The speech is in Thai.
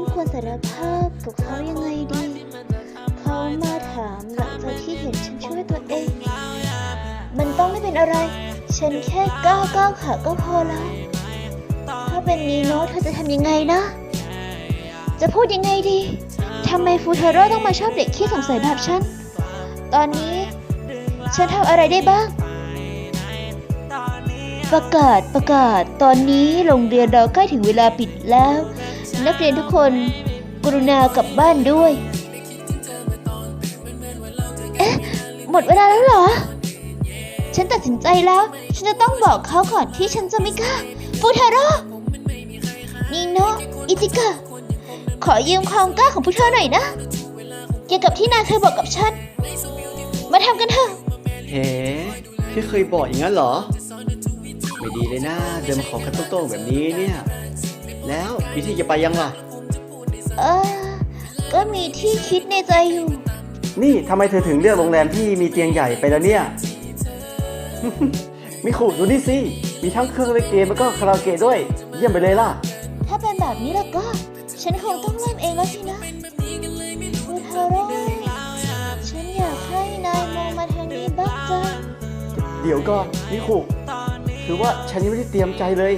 นควรสารภาพกับเขายังไงดี เขามาถามหลังจากที่เห็นฉันช่วยตัวเอง มันต้องไม่เป็นอะไร ฉันแค่ก้าวก้าวขาก็พอแล้ว ถ้าเป็นนีโนเธอจะทำยังไงนะ จะพูดยังไงดี ทำไมฟูเทโร่ต้องมาชอบเด็กขี้สงสัยแบบฉัน ตอนนี้ ฉันทำอะไรได้บ้างประกาศประกาศ ตอนนี้โรงเรียนเราใกล้ถึงเวลาปิดแล้ว นักเรียนทุกคน กรุณากลับบ้านด้วย เอ๊ะ หมดเวลาแล้วเหรอ ฉันตัดสินใจแล้ว ฉันจะต้องบอกเขาก่อนที่ฉันจะไม่กล้าฟูเทโร่นีโนะอิจิกะ ขอยืมความกล้าของพวกเธอหน่อยนะ เกี่ยวกับที่นายเคยบอกกับฉัน มาทำกันเถอะ เฮ้พี่เคยบอกอย่างนั้นเหรอ ไม่ดีเลยนะ เดินมาขอกันโต้งๆแบบนี้เนี่ย มีที่จะไปยังล่ะ เออ ก็มีที่คิดในใจอยู่ นี่ทำไมเธอถึงเลือกโรงแรมที่มีเตียงใหญ่ไปแล้วเนี่ย มิคุดูนี่สิ มีทั้งเครื่องเล่นเกมแล้วก็คาราโอเกะด้วย เยี่ยมไปเลยล่ะ ถ้าเป็นแบบนี้แล้วก็ ฉันคงต้องเริ่มเองแล้วสินะฟูทาโร่ฉันอยากให้นายมองมาทางนี้บ้างจังเดี๋ยวก่อนมิคุคือว่าฉันยังไม่ได้เตรียมใจเลย